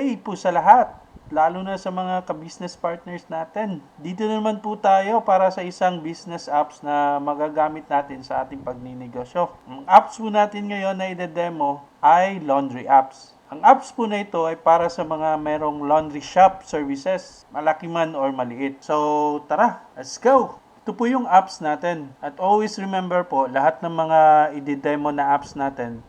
day po sa lahat, lalo na sa mga ka-business partners natin. Dito naman po tayo para sa isang business apps na magagamit natin sa ating pagninegosyo. Ang apps po natin ngayon na ide-demo ay laundry apps. Ang apps po na ito ay para sa mga merong laundry shop services, malaki man or maliit. So, tara, let's go! Ito po yung apps natin. At always remember po, lahat ng mga i-demo na apps natin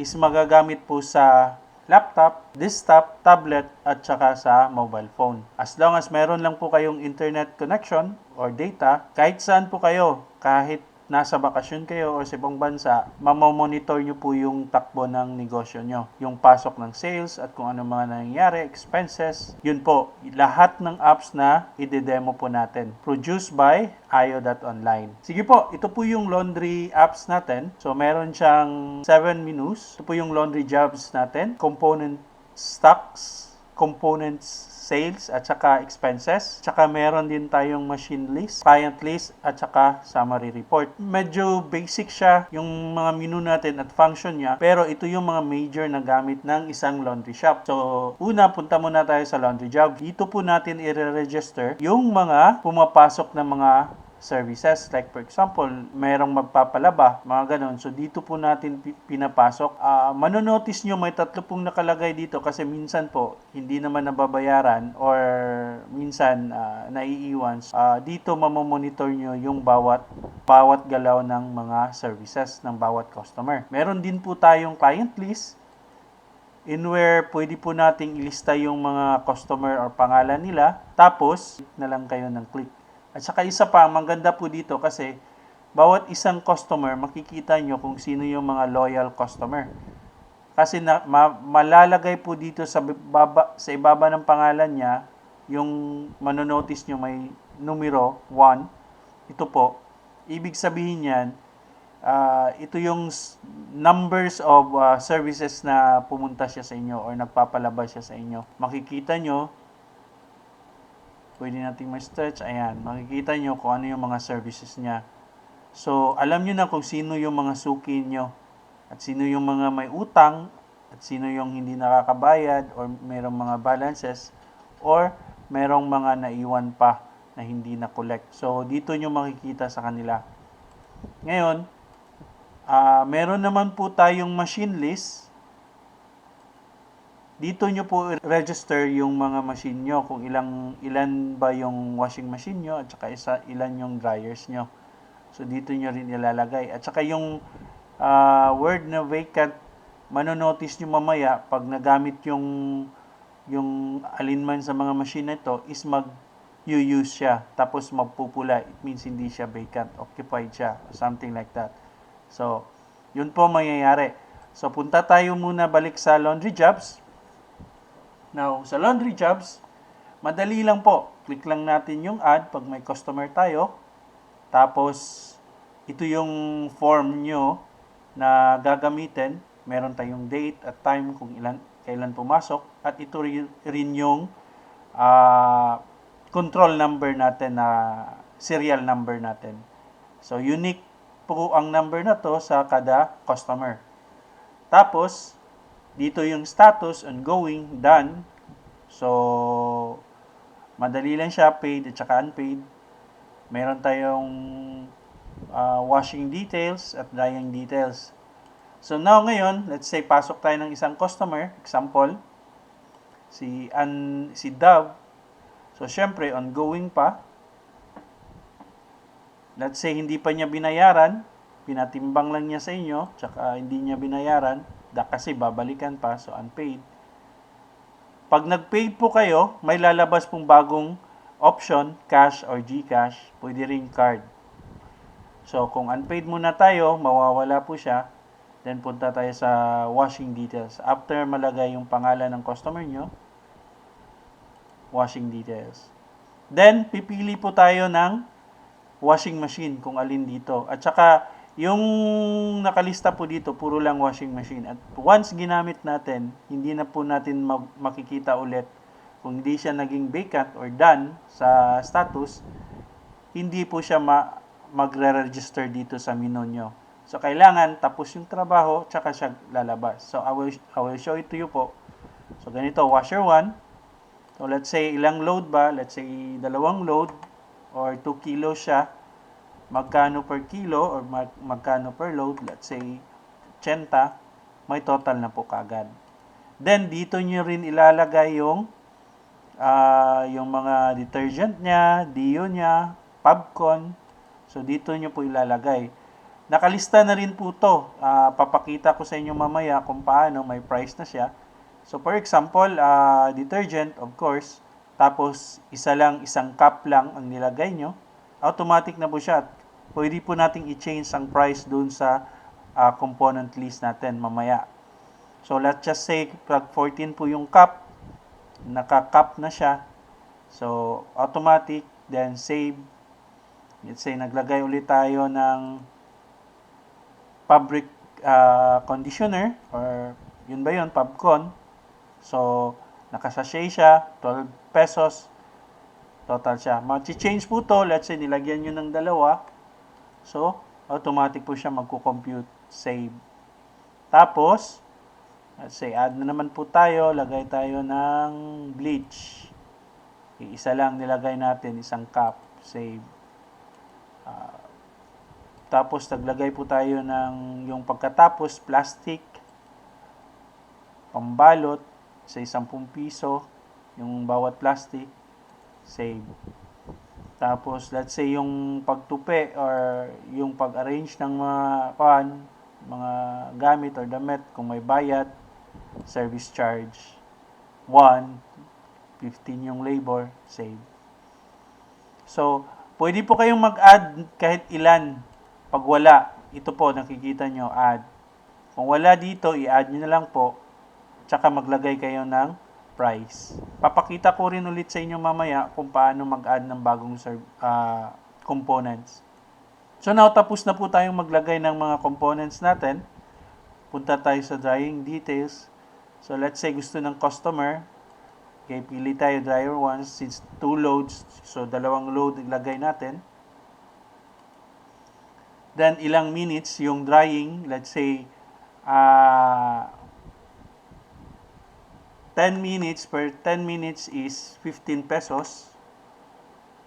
is magagamit po sa laptop, desktop, tablet, at saka sa mobile phone. As long as meron lang po kayong internet connection or data, kahit saan po kayo, kahit nasa bakasyon kayo o sa ibang bansa, mamamonitor nyo po yung takbo ng negosyo nyo. Yung pasok ng sales at kung ano mga nangyayari, expenses. Yun po, lahat ng apps na ide-demo po natin. Produced by ayo.online. Sige po, ito po yung laundry apps natin. So, meron siyang 7 menus. Ito po yung laundry jobs natin. Component stocks, components sales at saka expenses. Tsaka meron din tayong machine list, client list at saka summary report. Medyo basic siya yung mga menu natin at function niya pero ito yung mga major na gamit ng isang laundry shop. So una punta muna tayo sa laundry job. Dito po natin i-register yung mga pumapasok na mga services. Like for example, mayroong magpapalaba, mga ganon. So dito po natin pi- pinapasok. Ah, manonotice nyo may tatlo pong nakalagay dito kasi minsan po hindi naman nababayaran or minsan ah, naiiwan. Ah, dito mamomonitor nyo yung bawat bawat galaw ng mga services ng bawat customer. Meron din po tayong client list in where pwede po nating ilista yung mga customer or pangalan nila. Tapos, na lang kayo ng click. At saka isa pa, maganda po dito kasi bawat isang customer, makikita nyo kung sino yung mga loyal customer. Kasi na, ma- malalagay po dito sa baba, sa ibaba ng pangalan niya, yung manonotice nyo may numero 1. Ito po. Ibig sabihin yan, ah, ito yung numbers of ah, services na pumunta siya sa inyo or nagpapalabas siya sa inyo. Makikita nyo, pwede nating ma-stretch, ayan, makikita nyo kung ano yung mga services niya. So, alam nyo na kung sino yung mga suki nyo at sino yung mga may utang at sino yung hindi nakakabayad or merong mga balances or merong mga naiwan pa na hindi na-collect. So, dito nyo makikita sa kanila. Ngayon, ah meron naman po tayong machine list. Dito nyo po register yung mga machine nyo, kung ilang, ilan ba yung washing machine nyo, at saka isa, ilan yung dryers nyo. So, dito nyo rin ilalagay. At saka yung ah, word na vacant, manonotice nyo mamaya pag nagamit yung yung alinman sa mga machine na ito is mag use siya tapos magpupula it means hindi siya vacant occupied siya something like that so yun po mangyayari so punta tayo muna balik sa laundry jobs now sa laundry jobs madali lang po click lang natin yung add pag may customer tayo tapos ito yung form nyo na gagamitin meron tayong date at time kung ilan kailan pumasok at ito rin, yung ah, control number natin na serial number natin. So unique po ang number na to sa kada customer. Tapos dito yung status ongoing done. So madali lang siya paid at saka unpaid. Meron tayong ah, washing details at drying details. So now ngayon, let's say pasok tayo ng isang customer, example, si an si Dove. So syempre ongoing pa. Let's say hindi pa niya binayaran, pinatimbang lang niya sa inyo, tsaka hindi niya binayaran, da kasi babalikan pa, so unpaid. Pag nag-paid po kayo, may lalabas pong bagong option, cash or GCash, pwede ring card. So kung unpaid muna tayo, mawawala po siya. Then punta tayo sa washing details. After malagay yung pangalan ng customer nyo, washing details. Then pipili po tayo ng washing machine kung alin dito. At saka yung nakalista po dito, puro lang washing machine. At once ginamit natin, hindi na po natin makikita ulit kung hindi siya naging vacant or done sa status, hindi po siya ma- magre-register dito sa menu nyo. So, kailangan tapos yung trabaho, tsaka siya lalabas. So, I will, I will show it to you po So, ganito, washer 1. So, let's say, ilang load ba? Let's say, dalawang load or 2 kilo siya. Magkano per kilo or mag- magkano per load? Let's say, 80. May total na po kagad. Then, dito nyo rin ilalagay yung ah, yung mga detergent niya, dio niya, Pubcon. So, dito nyo po ilalagay. Nakalista na rin po to. Ah, papakita ko sa inyo mamaya kung paano may price na siya. So, for example, ah, detergent, of course, tapos isa lang, isang cup lang ang nilagay nyo, automatic na po siya. Pwede po nating i-change ang price dun sa ah, component list natin mamaya. So, let's just say, pag 14 po yung cup, naka-cup na siya. So, automatic, then save. Let's say, naglagay ulit tayo ng fabric ah, conditioner or yun ba yun, Pubcon. So, nakasashay siya, 12 pesos. Total siya. Mag-change po to, let's say nilagyan nyo ng dalawa. So, automatic po siya magko-compute, save. Tapos, let's say add na naman po tayo, lagay tayo ng bleach. Isa lang nilagay natin, isang cup, save. Ah, tapos naglagay po tayo ng yung pagkatapos plastic pambalot sa 10 piso yung bawat plastic save. Tapos let's say yung pagtupi or yung pag-arrange ng mga pan, mga gamit or damit kung may bayad, service charge 1, 15 yung labor, save. So, pwede po kayong mag-add kahit ilan. Pag wala, ito po, nakikita nyo, add. Kung wala dito, i-add nyo na lang po. Tsaka maglagay kayo ng price. Papakita ko rin ulit sa inyo mamaya kung paano mag-add ng bagong ah, components. So now, tapos na po tayong maglagay ng mga components natin. Punta tayo sa drying details. So let's say gusto ng customer, Okay, pili tayo dryer 1 since two loads. So, dalawang load ilagay natin. Then, ilang minutes yung drying. Let's say, ah 10 minutes per 10 minutes is 15 pesos.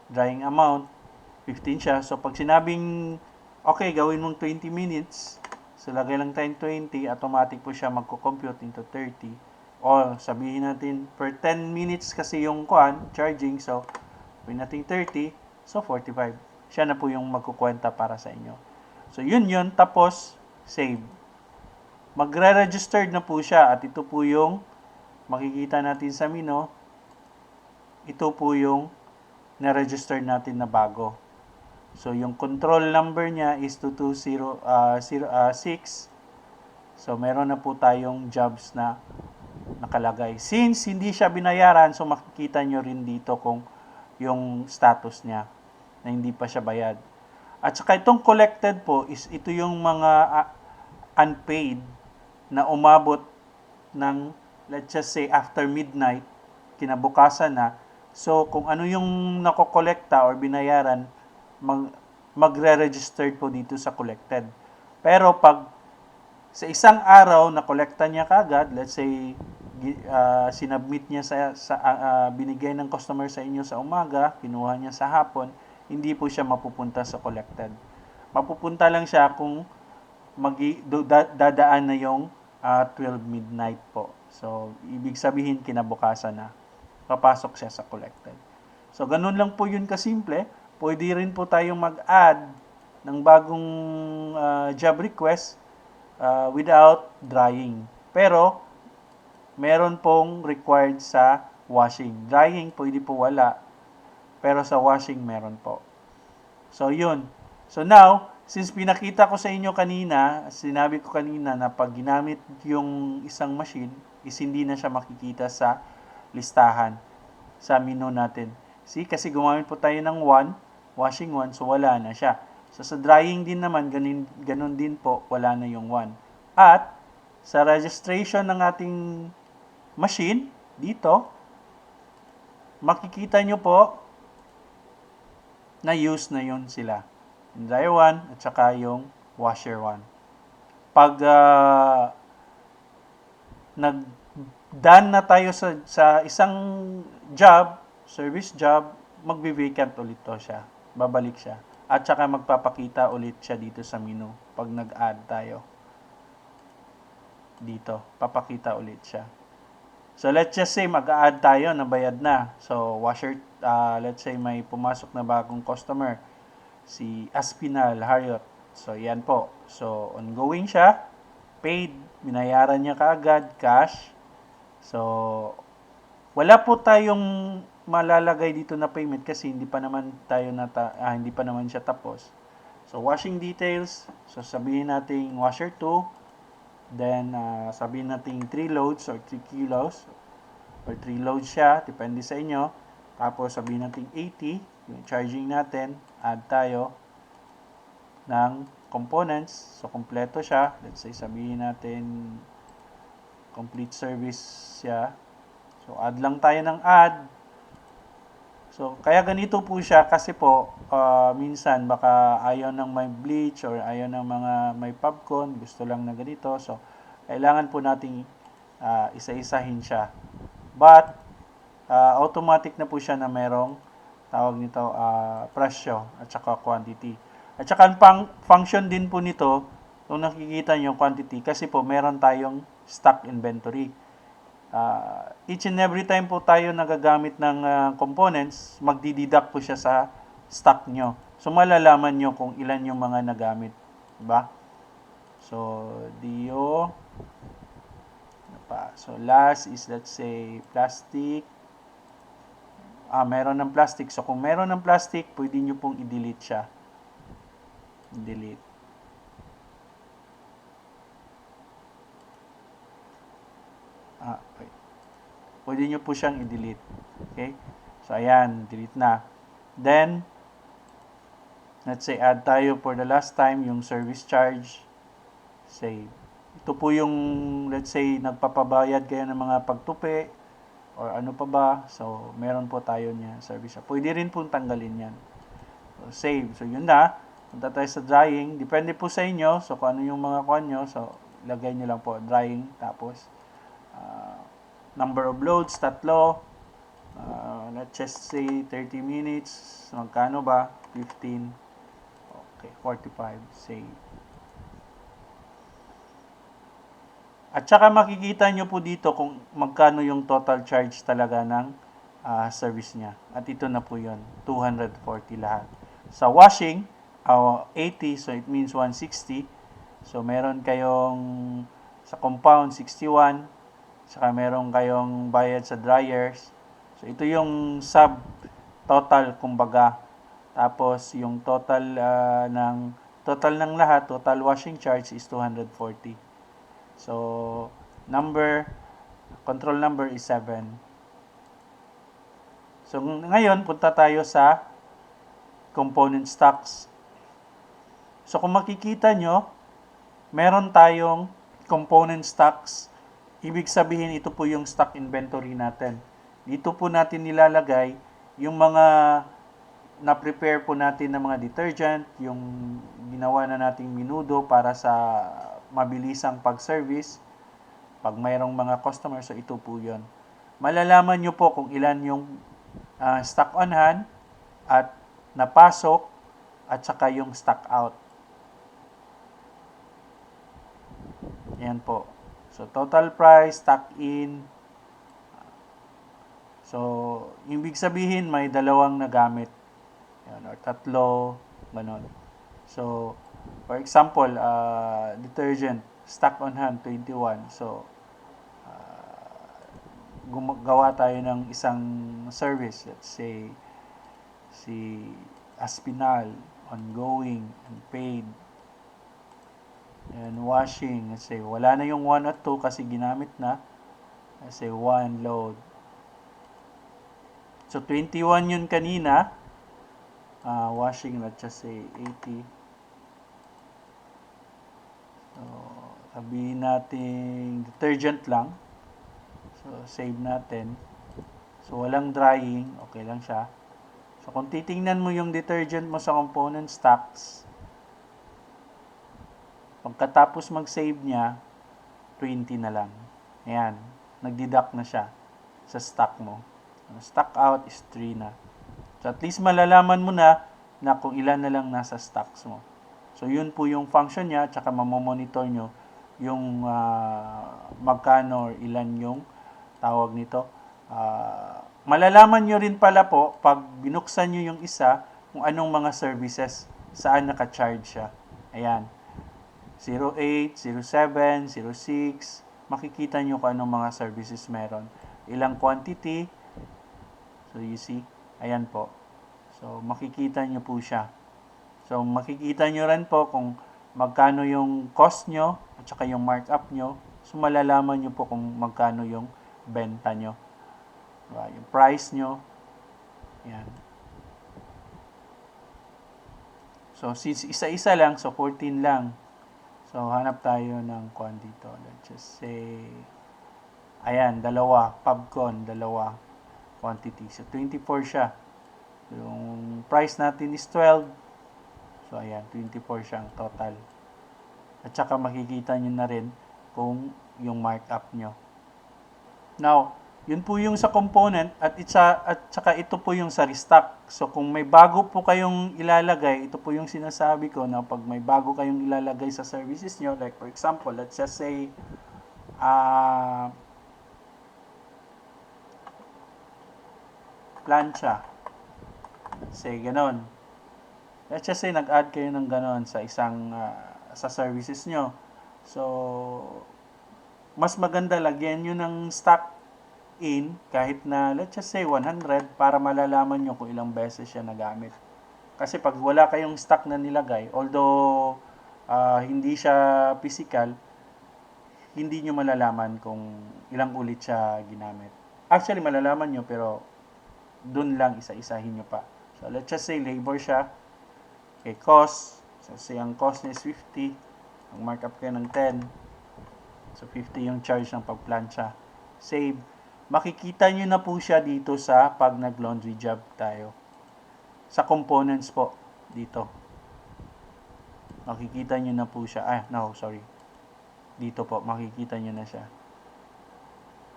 Drying amount, 15 siya. So, pag sinabing, okay, gawin mong 20 minutes, so lagay lang tayong 20, automatic po siya magko-compute into 30 o sabihin natin per 10 minutes kasi yung kuan charging so sabihin natin 30 so 45 siya na po yung magkukwenta para sa inyo. So yun yun. Tapos save. Magre-registered na po siya at ito po yung makikita natin sa menu ito po yung na-register natin na bago so yung control number niya is 220 uh, 0, uh, 6 so meron na po tayong jobs na nakalagay. Since hindi siya binayaran, so makikita nyo rin dito kung yung status niya na hindi pa siya bayad. At saka itong collected po is ito yung mga ah, unpaid na umabot ng let's just say after midnight, kinabukasan na. So kung ano yung nakokolekta or binayaran, mag, magre-registered po dito sa collected. Pero pag sa isang araw na kolekta niya kagad, let's say ah, sinubmit niya sa, sa ah, binigay ng customer sa inyo sa umaga, kinuha niya sa hapon, hindi po siya mapupunta sa collected. Mapupunta lang siya kung magi, dadaan na yung ah, 12 midnight po. So, ibig sabihin kinabukasan na papasok siya sa collected. So, ganun lang po yun kasimple. Pwede rin po tayong mag-add ng bagong ah, job request uh, without drying. Pero, meron pong required sa washing. Drying, pwede po wala. Pero sa washing, meron po. So, yun. So, now, since pinakita ko sa inyo kanina, sinabi ko kanina na pag ginamit yung isang machine, is hindi na siya makikita sa listahan, sa menu natin. See, kasi gumamit po tayo ng 1, washing 1, so wala na siya. So, sa drying din naman, ganun, ganun din po, wala na yung 1. At, sa registration ng ating machine, dito, makikita nyo po na use na yun sila. Yung dryer 1 at saka yung washer 1. Pag ah, nag done na tayo sa, sa isang job, service job, magbe-vacant ulit to siya. Babalik siya. At saka magpapakita ulit siya dito sa menu pag nag-add tayo. Dito, papakita ulit siya. So let's just say mag-add tayo, nabayad na. So washer, uh, let's say may pumasok na bagong customer, si Aspinal Harriot. So yan po. So ongoing siya, paid, binayaran niya kaagad, cash. So wala po tayong malalagay dito na payment kasi hindi pa naman tayo nata ah, hindi pa naman siya tapos. So washing details, so sabihin natin washer 2, then uh, sabihin natin 3 loads or 3 kilos or 3 loads siya, depende sa inyo. Tapos sabihin natin 80, yung charging natin, add tayo ng components. So kompleto siya. Let's say sabihin natin complete service siya. So add lang tayo ng add. So, kaya ganito po siya kasi po, uh, minsan baka ayaw ng may bleach or ayaw ng mga may popcorn, gusto lang na ganito. So, kailangan po nating uh, isa-isahin siya. But, uh, automatic na po siya na merong tawag nito uh, presyo at saka quantity. At saka ang pang function din po nito, kung nakikita niyo quantity, kasi po meron tayong stock inventory uh, each and every time po tayo nagagamit ng uh, components, magdididak po siya sa stock nyo. So, malalaman nyo kung ilan yung mga nagamit. Diba? So, Dio. Ano pa? So, last is let's say plastic. Ah, meron ng plastic. So, kung meron ng plastic, pwede nyo pong i-delete siya. Delete. Ah, wait. Pwede nyo po siyang i-delete. Okay? So, ayan. Delete na. Then, let's say, add tayo for the last time yung service charge. Save. Ito po yung, let's say, nagpapabayad kayo ng mga pagtupi or ano pa ba. So, meron po tayo niya service. Pwede rin po tanggalin yan. So, save. So, yun na. Punta tayo sa drying. Depende po sa inyo. So, kung ano yung mga kuha nyo. So, lagay nyo lang po drying. Tapos, uh, number of loads, tatlo. Uh, let's just say 30 minutes. Magkano ba? 15. Okay, 45. Say. At saka makikita nyo po dito kung magkano yung total charge talaga ng uh, service niya. At ito na po yun. 240 lahat. Sa washing, uh, 80. So, it means 160. So, meron kayong sa compound, 61 Saka meron kayong bayad sa dryers. So, ito yung sub total, kumbaga. Tapos, yung total uh, ng total ng lahat, total washing charge is 240. So, number, control number is 7. So, ngayon, punta tayo sa component stocks. So, kung makikita nyo, meron tayong component stocks Ibig sabihin, ito po yung stock inventory natin. Dito po natin nilalagay yung mga na-prepare po natin ng mga detergent, yung ginawa na nating minudo para sa mabilisang pag-service. Pag mayroong mga customers, so ito po yon. Malalaman nyo po kung ilan yung uh, stock on hand at napasok at saka yung stock out. Yan po. So, total price, stock in. So, ibig sabihin, may dalawang nagamit. Yan, or tatlo, ganon. So, for example, uh, detergent, stock on hand, 21. So, uh, gumagawa tayo ng isang service. Let's say, si Aspinal, ongoing, and And washing, let's say, wala na yung 1 at 2 kasi ginamit na. Let's say, 1 load. So, 21 yun kanina. Uh, washing, let's just say, 80. So, sabihin natin detergent lang. So, save natin. So, walang drying. Okay lang siya. So, kung titingnan mo yung detergent mo sa component stocks, Pagkatapos mag-save niya, 20 na lang. Ayan. nagdidak na siya sa stock mo. Stock out is 3 na. So at least malalaman mo na na kung ilan na lang nasa stocks mo. So yun po yung function niya, tsaka mamomonitor nyo yung ah, magkano or ilan yung tawag nito. Ah, malalaman nyo rin pala po pag binuksan nyo yung isa kung anong mga services, saan naka-charge siya. Ayan. 08, 07, 06, makikita nyo kung anong mga services meron. Ilang quantity. So you see, ayan po. So makikita nyo po siya. So makikita nyo rin po kung magkano yung cost nyo at saka yung markup nyo. So malalaman nyo po kung magkano yung benta nyo. Diba? Yung price nyo. Yan. So isa-isa lang, so 14 lang. So hanap tayo ng kwan dito. Let's just say, ayan, dalawa. Pubcon, dalawa. Quantity. So 24 siya. Yung price natin is 12. So, ayan, 24 siyang total. At saka makikita nyo na rin kung yung markup nyo. Now, yun po yung sa component at itsa, at saka ito po yung sa restock. So, kung may bago po kayong ilalagay, ito po yung sinasabi ko na pag may bago kayong ilalagay sa services nyo, like for example, let's just say, ah, plancha. Say, ganon. Let's just say, nag-add kayo ng ganon sa isang, ah, sa services nyo. So, mas maganda lagyan nyo ng stock in kahit na, let's just say, 100 para malalaman nyo kung ilang beses siya nagamit. Kasi pag wala kayong stock na nilagay, although ah, hindi siya physical, hindi nyo malalaman kung ilang ulit siya ginamit. Actually, malalaman nyo, pero dun lang isa-isahin nyo pa. So, let's just say labor siya. Okay, cost. So, say ang cost niya is 50. Ang markup kayo ng 10. So, 50 yung charge ng pagplancha. Save. Makikita nyo na po siya dito sa pag nag-laundry job tayo. Sa components po. Dito. Makikita nyo na po siya. Ah, no, sorry. Dito po, makikita nyo na siya.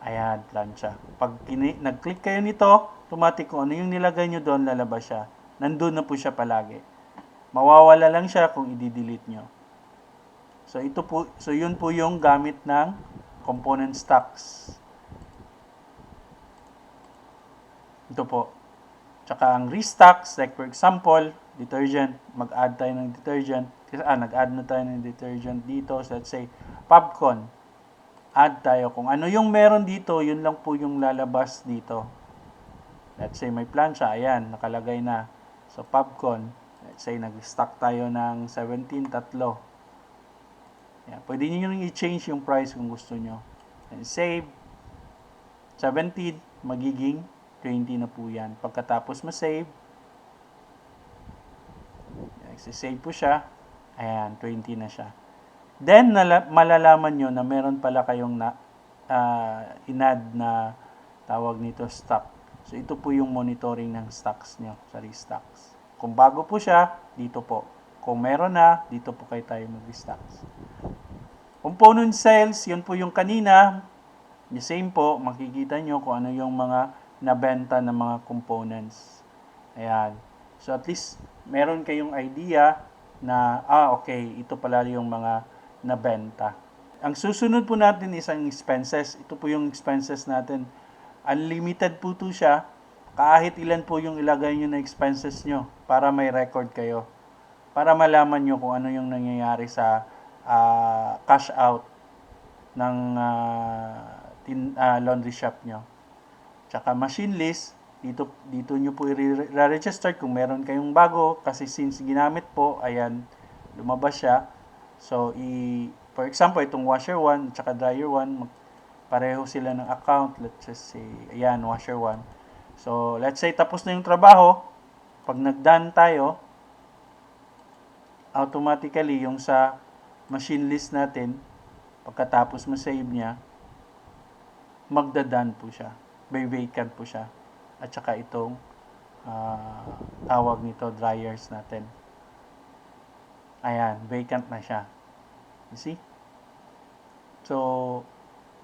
Ayan, plancha. Pag nag-click kayo nito, automatic kung ano yung nilagay nyo doon, lalabas siya. Nandun na po siya palagi. Mawawala lang siya kung i-delete nyo. So, ito po, so yun po yung gamit ng component stocks. Ito po. Tsaka ang restocks, like for example, detergent, mag-add tayo ng detergent. Kasi, ah, nag-add na tayo ng detergent dito. So, let's say, Popcorn. Add tayo. Kung ano yung meron dito, yun lang po yung lalabas dito. Let's say, may plancha. Ayan, nakalagay na. So, Popcorn. Let's say, nag-stock tayo ng 17, tatlo. Ayan, pwede nyo yung i-change yung price kung gusto nyo. And save. 17, magiging 20 na po yan. Pagkatapos ma-save, save po siya. Ayan, 20 na siya. Then, malalaman nyo na meron pala kayong na, ah, inad na tawag nito stock. So, ito po yung monitoring ng stocks nyo sa restocks. Kung bago po siya, dito po. Kung meron na, dito po kayo tayo mag-restocks. Component sales, yun po yung kanina. The same po, makikita nyo kung ano yung mga nabenta ng mga components. Ayan. So at least, meron kayong idea na, ah, okay, ito pala yung mga nabenta. Ang susunod po natin is ang expenses. Ito po yung expenses natin. Unlimited po to siya. Kahit ilan po yung ilagay nyo na expenses nyo para may record kayo. Para malaman nyo kung ano yung nangyayari sa ah, cash out ng ah, tin, ah, laundry shop nyo. Tsaka machine list, dito, dito nyo po i-register kung meron kayong bago kasi since ginamit po, ayan, lumabas siya. So, i, for example, itong washer 1 at saka dryer 1, mag- pareho sila ng account. Let's just say, ayan, washer 1. So, let's say tapos na yung trabaho, pag nag-done tayo, automatically yung sa machine list natin, pagkatapos ma-save niya, magdadan po siya. May vacant po siya. At saka itong ah, tawag nito dryers natin. Ayan, vacant na siya. You see? So,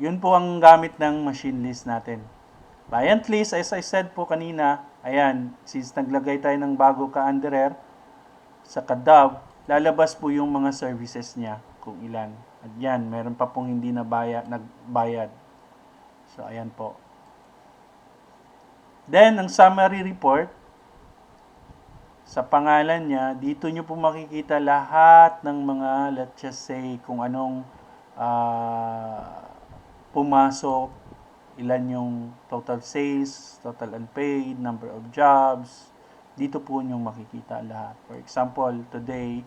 Yun po ang gamit ng machine list natin. Client list, as I said po kanina, ayan, since naglagay tayo ng bago ka underer sa Kadav, lalabas po yung mga services niya kung ilan. At yan, meron pa pong hindi na bayad, nagbayad. So, ayan po. Then, ang summary report, sa pangalan niya, dito nyo po makikita lahat ng mga, let's just say, kung anong ah, pumasok, ilan yung total sales, total unpaid, number of jobs. Dito po nyo makikita lahat. For example, today,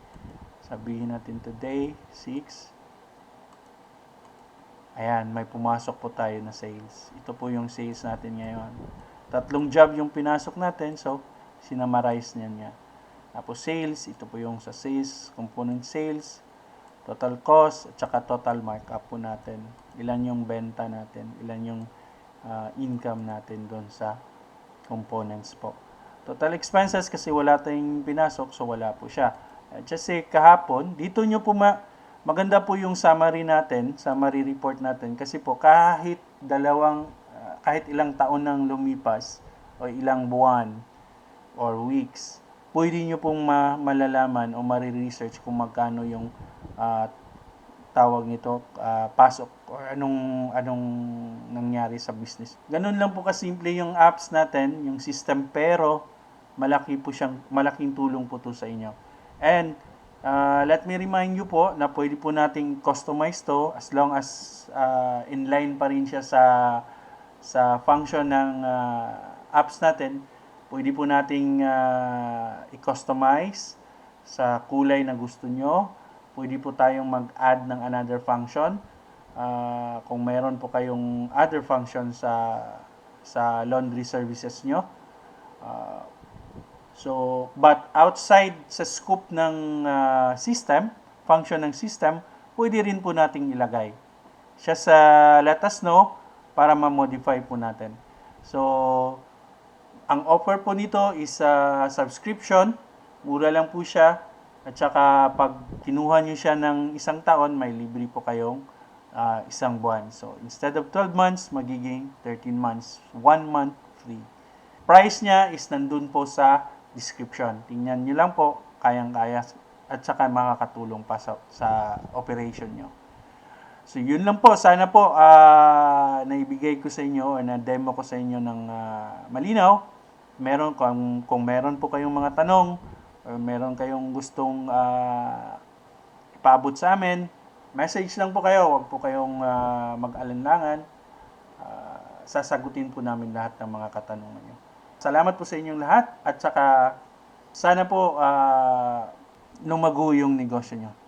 sabihin natin today, 6. Ayan, may pumasok po tayo na sales. Ito po yung sales natin ngayon. Tatlong job yung pinasok natin, so sinamarize niya niya. Tapos sales, ito po yung sa sales, component sales, total cost, at saka total markup po natin. Ilan yung benta natin, ilan yung ah, income natin doon sa components po. Total expenses kasi wala tayong pinasok, so wala po siya. At say kahapon, dito nyo po ma maganda po yung summary natin, summary report natin kasi po kahit dalawang kahit ilang taon nang lumipas o ilang buwan or weeks, pwede nyo pong ma- malalaman o mariresearch kung magkano yung ah, tawag nito, ah, pasok or anong anong nangyari sa business. Ganun lang po kasimple yung apps natin, yung system pero malaki po siyang malaking tulong po to sa inyo. And ah, let me remind you po na pwede po nating customize to as long as ah, inline pa rin siya sa sa function ng ah, apps natin. Pwede po nating ah, i-customize sa kulay na gusto nyo. Pwede po tayong mag-add ng another function. Ah, kung meron po kayong other function sa sa laundry services nyo. Ah, so, but outside sa scope ng ah, system, function ng system, pwede rin po nating ilagay. Siya sa let us know para ma-modify po natin. So, ang offer po nito is a subscription. Mura lang po siya. At saka pag kinuha nyo siya ng isang taon, may libre po kayong ah, isang buwan. So, instead of 12 months, magiging 13 months. 1 month free. Price niya is nandun po sa description. Tingnan nyo lang po, kayang-kaya. At saka makakatulong pa sa, sa operation nyo. So yun lang po, sana po ah, naibigay ko sa inyo or na-demo ko sa inyo ng ah, malinaw. Meron kung, kung meron po kayong mga tanong or meron kayong gustong ah, ipaabot sa amin, message lang po kayo, huwag po kayong ah, mag-alanlangan. Ah, sasagutin po namin lahat ng mga katanungan nyo. Salamat po sa inyong lahat at saka sana po ah, lumago yung negosyo nyo.